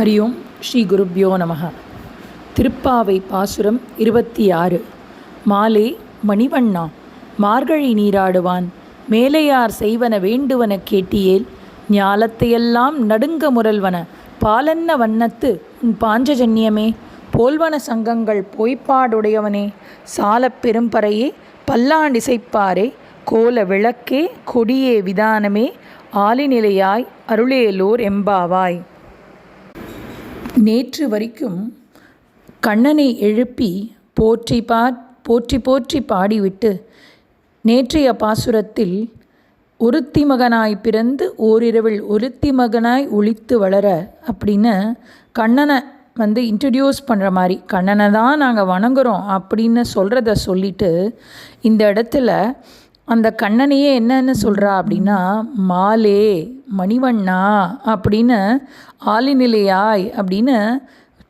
ஹரி ஓம் ஸ்ரீ குருப்யோ நமக திருப்பாவை பாசுரம் இருபத்தி ஆறு மாலே மணிவண்ணா மார்கழி நீராடுவான் மேலையார் செய்வன வேண்டுவன கேட்டியேல் ஞாலத்தையெல்லாம் நடுங்க முரல்வன பாலன்ன வண்ணத்து உன் பாஞ்சஜன்யமே போல்வன சங்கங்கள் பொய்ப்பாடுடையவனே சாலப் பெரும்பறையே பல்லாண்டிசைப்பாரே கோல விளக்கே கொடியே விதானமே ஆலிநிலையாய் அருளேலோர் எம்பாவாய். நேற்று வரைக்கும் கண்ணனை எழுப்பி போற்றி பா போற்றி போற்றி பாடிவிட்டு நேற்றைய பாசுரத்தில் ஒருத்தி மகனாய் பிறந்து ஓரிரவில் ஒருத்தி மகனாய் ஒழித்து வளர அப்படின்னு கண்ணனை வந்து இன்ட்ரடியூஸ் பண்ணுற மாதிரி கண்ணனை தான் நாங்கள் வணங்குறோம் அப்படின்னு சொல்கிறத சொல்லிட்டு இந்த இடத்துல அந்த கண்ணனையே என்னன்னு சொல்கிறா அப்படின்னா மாலே மணிவண்ணா அப்படின்னு ஆலிநிலையாய் அப்படின்னு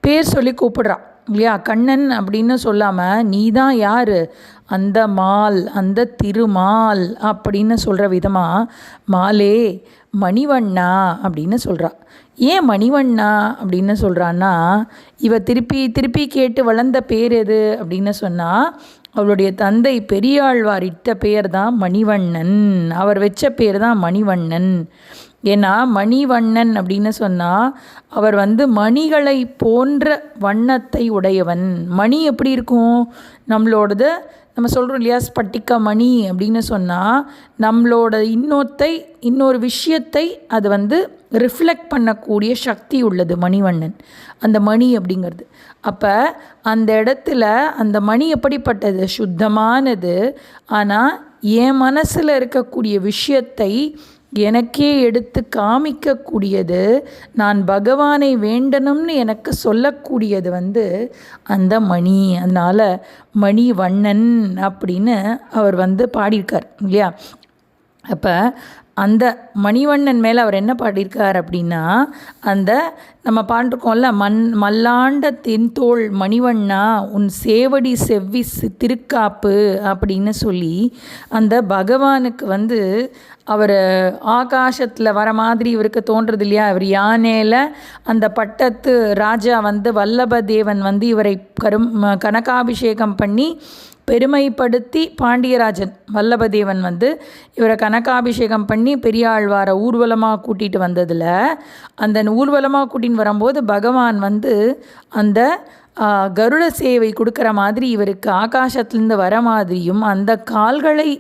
பேர் சொல்லி கூப்பிடுறான் இல்லையா? கண்ணன் அப்படின்னு சொல்லாமல் நீ தான் யார்? அந்த மால் அந்த திருமால் அப்படின்னு சொல்கிற விதமாக மாலே மணிவண்ணா அப்படின்னு சொல்கிறா ஏன் மணிவண்ணா அப்படின்னு சொல்கிறான்னா இவ திருப்பி திருப்பி கேட்டு வளர்ந்த பேர் எது அப்படின்னு சொன்னால் அவளுடைய தந்தை பெரியாழ்வார் இட்ட பெயர் தான் மணிவண்ணன். அவர் வச்ச பேர் தான் மணிவண்ணன். ஏன்னா மணிவண்ணன் அப்படின்னு சொன்னால் அவர் வந்து மணிகளை போன்ற வண்ணத்தை உடையவன். மணி எப்படி இருக்கும்? நம்மளோடது நம்ம சொல்கிறோம் இல்லையா ஸ்பட்டிக்க மணி அப்படின்னு சொன்னால் நம்மளோட இன்னொத்தை இன்னொரு விஷயத்தை அது வந்து ரிஃப்ளெக்ட் பண்ணக்கூடிய சக்தி உள்ளது மணிவண்ணன். அந்த மணி அப்படிங்கிறது. அப்போ அந்த இடத்துல அந்த மணி எப்படிப்பட்டது? சுத்தமானது. ஆனால் என் மனசில் இருக்கக்கூடிய விஷயத்தை எனக்கே எடுத்து காமிக்கக்கூடியது நான் பகவானை வேண்டணும்னு எனக்கு சொல்லக்கூடியது வந்து அந்த மணி. அதனால் மணி வண்ணன் அப்படின்னு அவர் வந்து பாடியிருக்கார் இல்லையா? அப்போ அந்த மணிவண்ணன் மேலே அவர் என்ன பாடியிருக்கார் அப்படின்னா அந்த நம்ம பாண்டிருக்கோம்ல மண் மல்லாண்ட தென்தோள் மணிவண்ணா உன் சேவடி செவ்வி திருக்காப்பு அப்படின்னு சொல்லி அந்த பகவானுக்கு வந்து அவர் ஆகாசத்தில் வர மாதிரி இவருக்கு தோன்றது இல்லையா? இவர் யானையில் அந்த பட்டத்து ராஜா வந்து வல்லபதேவன் வந்து இவரை கரும் கனகாபிஷேகம் பண்ணி பெருமைப்படுத்தி பாண்டியராஜன் வல்லபதேவன் வந்து இவரை கனகாபிஷேகம் பண்ணி பெரியாழ்வாரை ஊர்வலமாக கூட்டிகிட்டு வந்ததில் அந்த ஊர்வலமாக கூட்டின்னு வரும்போது பகவான் வந்து அந்த கருட சேவை கொடுக்குற மாதிரி இவருக்கு ஆகாசத்துலேருந்து வர மாதிரியும் அந்த கால்களை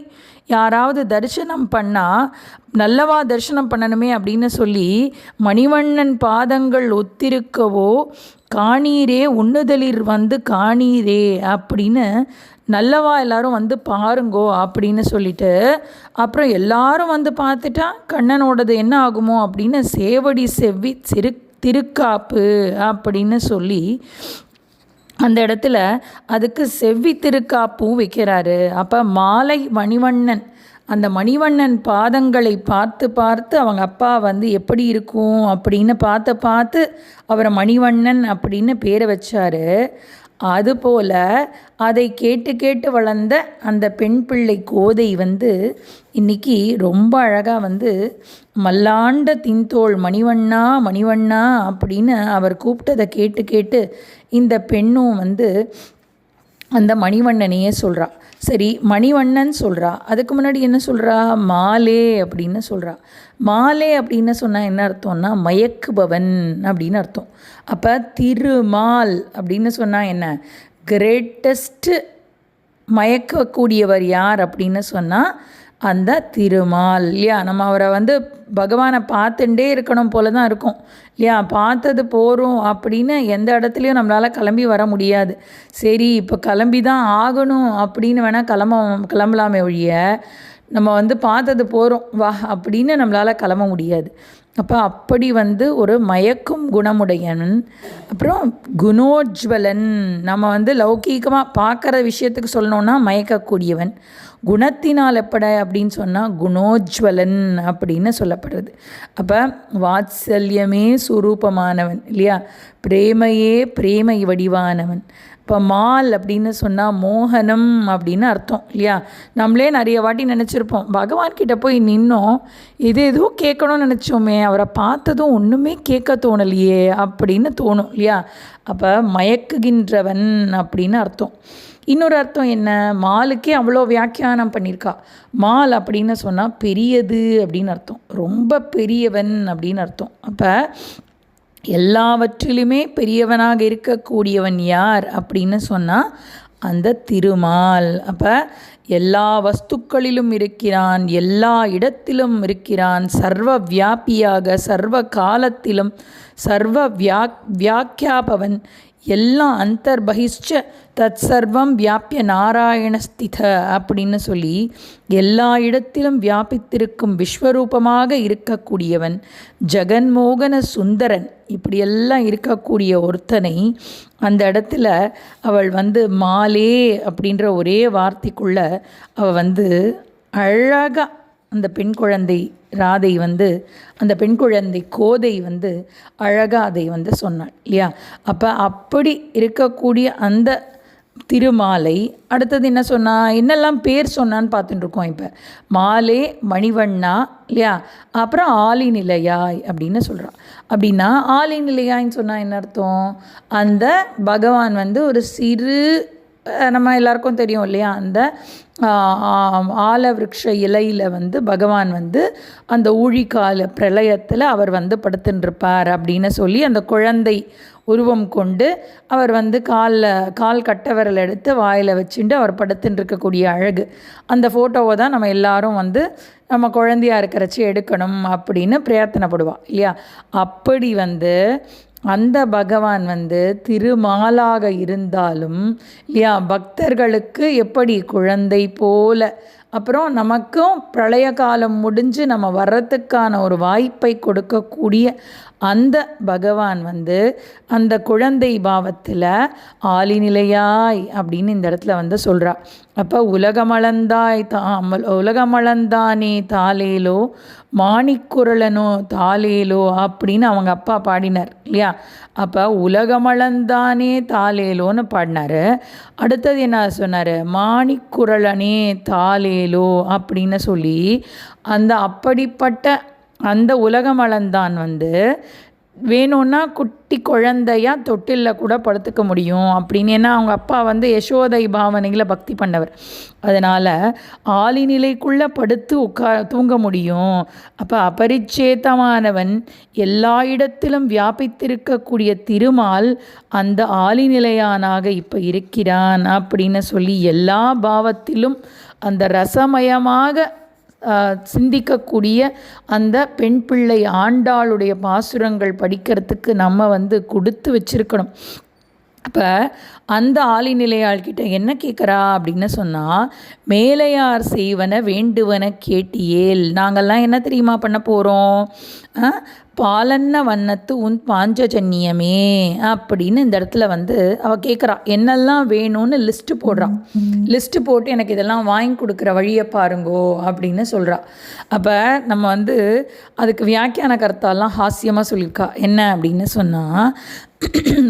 யாராவது தரிசனம் பண்ணால் நல்லவா தரிசனம் பண்ணணுமே அப்படின்னு சொல்லி மணிவண்ணன் பாதங்கள் ஒத்திருக்கவோ காணீரே உண்ணுதலிர் வந்து காணீரே அப்படின்னு நல்லவா எல்லாரும் வந்து பாருங்கோ அப்படின்னு சொல்லிட்டு அப்புறம் எல்லாரும் வந்து பார்த்துட்டா கண்ணனோடது என்ன ஆகுமோ அப்படின்னு சேவடி செவ்வி சிறு திருக்காப்பு அப்படின்னு சொல்லி அந்த இடத்துல அதுக்கு செவ்வி திருக்காப்பூ வைக்கிறாரு. அப்போ மாலை மணிவண்ணன் அந்த மணிவண்ணன் பாதங்களை பார்த்து பார்த்து அவங்க அப்பா வந்து எப்படி இருக்கும் அப்படின்னு பார்த்து பார்த்து அவரை மணிவண்ணன் அப்படின்னு பேரை வச்சார். அதுபோல் அதை கேட்டு கேட்டு வளர்ந்த அந்த பெண் பிள்ளை கோதை வந்து இன்றைக்கி ரொம்ப அழகாக வந்து மல்லாண்ட தின்தோள் மணிவண்ணா மணிவண்ணா அப்படின்னு அவர் கூப்பிட்டதை கேட்டு கேட்டு இந்த பெண்ணும் வந்து அந்த மணிவண்ணனையே சொல்கிறா சரி மணிவண்ணன் சொல்கிறா அதுக்கு முன்னாடி என்ன சொல்கிறா மாலே அப்படின்னு சொல்கிறா மாலே அப்படின்னு சொன்னால் என்ன அர்த்தம்னா மயக்குபவன் அப்படின்னு அர்த்தம். அப்போ திருமால் அப்படின்னு சொன்னால் என்ன? கிரேட்டஸ்ட்டு மயக்கக்கூடியவர் யார் அப்படின்னு சொன்னால் அந்த திருமால் இல்லையா? நம்ம அவரை வந்து பகவானை பார்த்துட்டே இருக்கணும் போல தான் இருக்கும். இல்லையா? பார்த்தது போகிறோம் அப்படின்னு எந்த இடத்துலையும் நம்மளால் கிளம்பி வர முடியாது. சரி இப்போ கிளம்பி தான் ஆகணும் அப்படின்னு வேணால் கிளம்ப கிளம்பலாமே ஒழிய நம்ம வந்து பார்த்தது போகிறோம் வா அப்படின்னு நம்மளால் கிளம்ப முடியாது. அப்போ அப்படி வந்து ஒரு மயக்கும் குணமுடையவன் அப்புறம் குணோஜ்வலன். நம்ம வந்து லௌகீகமாக பார்க்குற விஷயத்துக்கு சொல்லணுன்னா மயக்கக்கூடியவன். குணத்தினால் எப்பட அப்படின்னு சொன்னால் குணோஜ்வலன் அப்படின்னு சொல்லப்படுறது. அப்போ வாத்சல்யமே சுரூபமானவன் இல்லையா? பிரேமையே பிரேமை வடிவானவன். இப்போ மால் அப்படின்னு சொன்னால் மோகனம் அப்படின்னு அர்த்தம் இல்லையா? நம்மளே நிறைய வாட்டி நினச்சிருப்போம். பகவான்கிட்ட போய் நின்னோம் இது எதுவும் கேட்கணும்னு நினச்சோமே அவரை பார்த்ததும் ஒன்றுமே கேட்க தோணலையே அப்படின்னு தோணும் இல்லையா? அப்போ மயக்குகின்றவன் அப்படின்னு அர்த்தம். இன்னொரு அர்த்தம் என்ன? மாலுக்கே அவ்வளோ வியாக்கியானம் பண்ணியிருக்கா. மால் அப்படின்னு சொன்னால் பெரியது அப்படின்னு அர்த்தம். ரொம்ப பெரியவன் அப்படின்னு அர்த்தம். அப்போ எல்லாவற்றிலுமே பெரியவனாக இருக்கக்கூடியவன் யார் அப்படின்னு சொன்னால் அந்த திருமால். அப்போ எல்லா வஸ்துக்களிலும் இருக்கிறான் எல்லா இடத்திலும் இருக்கிறான் சர்வ வியாபியாக சர்வ காலத்திலும் சர்வ வியா வியாக்கியாபவன். எல்லாம் அந்தர்பகிஷ்ச தத் சர்வம் வியாபிய நாராயணஸ்தித அப்படின்னு சொல்லி எல்லா இடத்திலும் வியாபித்திருக்கும் விஸ்வரூபமாக இருக்கக்கூடியவன் ஜெகன்மோகன சுந்தரன். இப்படியெல்லாம் இருக்கக்கூடிய ஒருத்தனை அந்த இடத்துல அவள் வந்து மாலே அப்படின்ற ஒரே வார்த்தைக்குள்ள அவள் வந்து அழகாக அந்த பெண் குழந்தை ராதை வந்து அந்த பெண் குழந்தை கோதை வந்து அழகாக அதை வந்து சொன்னாள் இல்லையா? அப்போ அப்படி இருக்கக்கூடிய அந்த திருமாலை அடுத்தது என்ன சொன்னா என்னெல்லாம் பேர் சொன்னான்னு பார்த்துட்டு இருக்கோம் இப்போ. மாலே மணிவண்ணா இல்லையா? அப்புறம் ஆலி நிலையாய் அப்படின்னு சொல்கிறான் அப்படின்னா ஆலி நிலையாய்ன்னு சொன்னால் என்ன அர்த்தம்? அந்த பகவான் வந்து ஒரு சிறு நம்ம எல்லாருக்கும் தெரியும் இல்லையா? அந்த ஆலவிருக்ஷ இலையில் வந்து பகவான் வந்து அந்த ஊழிக்கால பிரளயத்தில் அவர் வந்து படுத்துட்டுருப்பார் அப்படின்னு சொல்லி அந்த குழந்தை உருவம் கொண்டு அவர் வந்து காலில் கால் கட்டவரல் எடுத்து வாயில் வச்சுட்டு அவர் படுத்துட்டு இருக்கக்கூடிய அழகு. அந்த ஃபோட்டோவை தான் நம்ம எல்லாரும் வந்து நம்ம குழந்தையா இருக்கிறச்சி எடுக்கணும் அப்படின்னு பிரயத்தனப்படுவா இல்லையா? அப்படி வந்து அந்த பகவான் வந்து திருமாலாக இருந்தாலும் இல்லையா பக்தர்களுக்கு எப்படி குழந்தை போல அப்புறம் நமக்கும் பிரளய காலம் முடிஞ்சு நம்ம வர்றதுக்கான ஒரு வாய்ப்பை கொடுக்கக்கூடிய அந்த பகவான் வந்து அந்த குழந்தை பாவத்தில் ஆலிநிலையாய் அப்படின்னு இந்த இடத்துல வந்து சொல்கிறா அப்போ உலகமளந்தாய் தா உலகமளந்தானே தாலேலோ மாணிக்குரலனோ தாலேலோ அப்படின்னு அவங்க அப்பா பாடினார் இல்லையா? அப்போ உலகமளந்தானே தாலேலோன்னு பாடினார். அடுத்தது என்ன சொன்னார்? மாணிக்குரலனே தாலேலோ அப்படின்னு சொல்லி அந்த அப்படிப்பட்ட அந்த உலகமளந்தான் வந்து வேணும்னா குட்டி குழந்தையாக தொட்டிலில் கூட படுத்துக்க முடியும் அப்படின்னு. ஏன்னா அவங்க அப்பா வந்து யசோதை பாவனைகளை பக்தி பண்ணவர். அதனால் ஆளிநிலைக்குள்ளே படுத்து உட்கா தூங்க முடியும். அப்போ அபரிச்சேதமானவன் எல்லா இடத்திலும் வியாபித்திருக்கக்கூடிய திருமால் அந்த ஆளிநிலையானாக இப்போ இருக்கிறான் அப்படின்னு சொல்லி எல்லா பாவத்திலும் அந்த ரசமயமாக சிந்திக்கக்கூடிய அந்த பெண் பிள்ளை ஆண்டாளுடைய பாசுரங்கள் படிக்கிறதுக்கு நம்ம வந்து கொடுத்து வச்சிருக்கணும். அப்போ அந்த ஆளிநிலையாள்கிட்ட என்ன கேட்குறா அப்படின்னு சொன்னால் மேலையார் செய்வன வேண்டுவன கேட்டியேல் நாங்கள்லாம் என்ன தெரியுமா பண்ண போகிறோம் பாலன்ன வண்ணத்து உன் பாஞ்சஜன்யமே அப்படின்னு இந்த இடத்துல வந்து அவள் கேட்குறா என்னெல்லாம் வேணும்னு லிஸ்ட்டு போடுறான் லிஸ்ட்டு போட்டு எனக்கு இதெல்லாம் வாங்கி கொடுக்குற வழியை பாருங்கோ அப்படின்னு சொல்கிறா அப்போ நம்ம வந்து அதுக்கு வியாக்கியான கருத்தாலாம் ஹாஸ்யமாக சொல்லியிருக்கா. என்ன அப்படின்னு சொன்னால்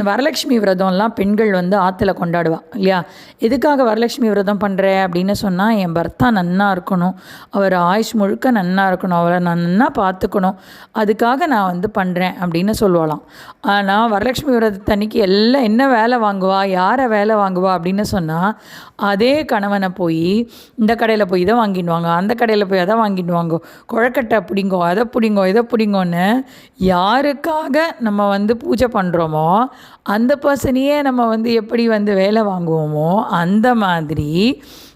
வரலட்சுமி விரதம்லாம் பெண்கள் வந்து ஆற்றுல கொண்டாடுவா இல்லையா? எதுக்காக வரலட்சுமி விரதம் பண்ணுற அப்படின்னு சொன்னால் என் பர்த்தா நன்னா இருக்கணும். அவர் ஆயுஷ் முழுக்க நன்னா இருக்கணும். அவரை நான் நன்னா பார்த்துக்கணும். அதுக்காக நான் நான் வந்து பண்ணுறேன் அப்படின்னு சொல்லுவாளாம். ஆனால் வரலட்சுமி விரதத்தன்னைக்கு எல்லாம் என்ன வேலை வாங்குவா யாரை வேலை வாங்குவா அப்படின்னு சொன்னால் அதே கணவனை போய் இந்த கடையில் போய் இதை வாங்கிடுவாங்க அந்த கடையில் போய் அதை வாங்கிடுவாங்க. குழக்கட்டை பிடிங்கோ அதை பிடிங்கோ இதை பிடிங்கோன்னு யாருக்காக நம்ம வந்து பூஜை பண்ணுறோமோ அந்த பர்சனையே நம்ம வந்து எப்படி வந்து வேலை வாங்குவோமோ அந்த மாதிரி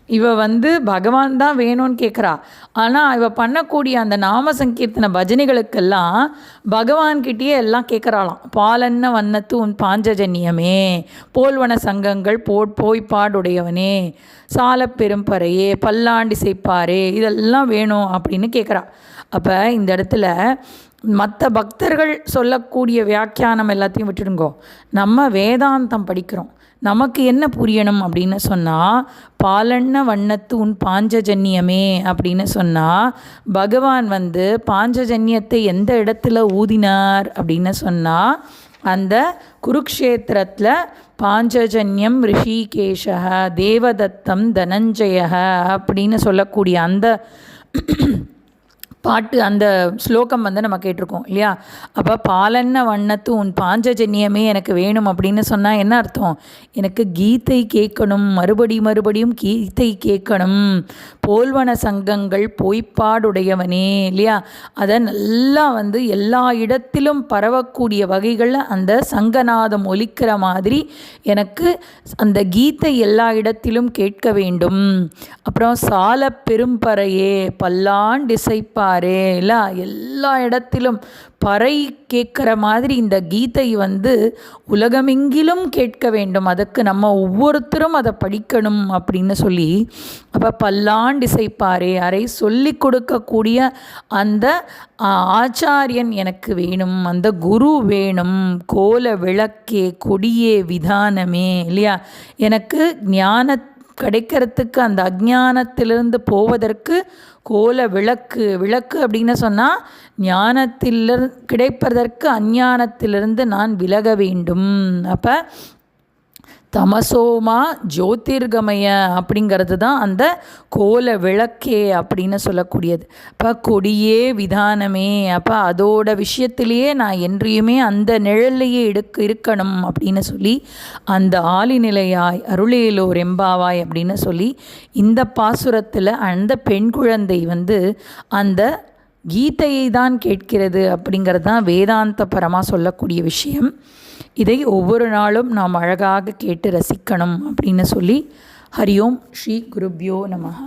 இவ வந்து பகவான் தான் வேணும்னு கேட்குறா ஆனால் இவ பண்ணக்கூடிய அந்த நாம சங்கீர்த்தன பஜனைகளுக்கெல்லாம் பகவான்கிட்டயே எல்லாம் கேட்குறாளாம் பாலன்ன வண்ணத்து உன் பாஞ்சஜன்யமே போல்வன சங்கங்கள் போ போய் பாடுடையவனே சால பெரும்பறையே பல்லாண்டி செய்ப்பாரே இதெல்லாம் வேணும் அப்படின்னு கேட்குறா அப்போ இந்த இடத்துல மற்ற பக்தர்கள் சொல்லக்கூடிய வியாக்கியானம் எல்லாத்தையும் விட்டுடுங்கோ. நம்ம வேதாந்தம் படிக்கிறோம். நமக்கு என்ன புரியணும் அப்படின்னு சொன்னால் பாலண்ண வண்ணத்து உன் பாஞ்சஜன்யமே அப்படின்னு சொன்னால் பகவான் வந்து பாஞ்சஜன்யத்தை எந்த இடத்துல ஊதினார் அப்படின்னு சொன்னால் அந்த குருக்ஷேத்திரத்தில் பாஞ்சஜன்யம் ரிஷிகேஷ தேவதத்தம் தனஞ்சய அப்படின்னு சொல்லக்கூடிய அந்த பாட்டு அந்த ஸ்லோகம் வந்து நம்ம கேட்டிருக்கோம் இல்லையா? அப்போ பாலன்ன வண்ணத்து உன் பாஞ்சஜன்யமே எனக்கு வேணும் அப்படின்னு சொன்னால் என்ன அர்த்தம்? எனக்கு கீதை கேட்கணும் மறுபடி மறுபடியும் கீதை கேட்கணும். போல்வன சங்கங்கள் பொய்ப்பாடுடையவனே இல்லையா? அதை நல்லா வந்து எல்லா இடத்திலும் பரவக்கூடிய வகைகளில் அந்த சங்கநாதம் ஒலிக்கிற மாதிரி எனக்கு அந்த கீதை எல்லா இடத்திலும் கேட்க வேண்டும். அப்புறம் சால பெரும்பறையே பல்லாண்டிசைப்பார் இசைப்பாரே இல்லை? எல்லா இடத்திலும் பறை கேட்குற மாதிரி இந்த கீதை வந்து உலகமெங்கிலும் கேட்க வேண்டும். அதுக்கு நம்ம ஒவ்வொருத்தரும் அதை படிக்கணும் அப்படின்னு சொல்லி அப்போ பல்லாண்டு இசைப்பாரே அறை சொல்லி கொடுக்கக்கூடிய அந்த ஆச்சாரியன் எனக்கு வேணும் அந்த குரு வேணும் கோல விளக்கே கொடியே விதானமே இல்லையா? எனக்கு ஞான கிடைக்கிறதுக்கு அந்த அஜ்ஞானத்திலிருந்து போவதற்கு கோல விளக்கு விளக்கு அப்படின்னு சொன்னால் ஞானத்தில் கிடைப்பதற்கு அஞ்ஞானத்திலிருந்து நான் விலக வேண்டும். அப்போ தமசோமா ஜோதிர்கமய அப்படிங்கிறது தான் அந்த கோல விளக்கே அப்படின்னு சொல்லக்கூடியது. அப்போ கொடியே விதானமே அப்போ அதோட விஷயத்திலேயே நான் என்றையுமே அந்த நிழல்லையே எடுக்க இருக்கணும் அப்படின்னு சொல்லி அந்த ஆலிநிலையாய் அருளேலோர் எம்பாவாய் அப்படின்னு சொல்லி இந்த பாசுரத்தில் அந்த பெண் குழந்தை வந்து அந்த கீதையை தான் கேட்கிறது அப்படிங்கிறது தான் வேதாந்தபரமாக சொல்லக்கூடிய விஷயம். இதை ஒவ்வொரு நாளும் நாம் அழகாக கேட்டு ரசிக்கணும் அப்படின்னு சொல்லி ஹரியோம் ஸ்ரீ குருப்யோ நமஹ.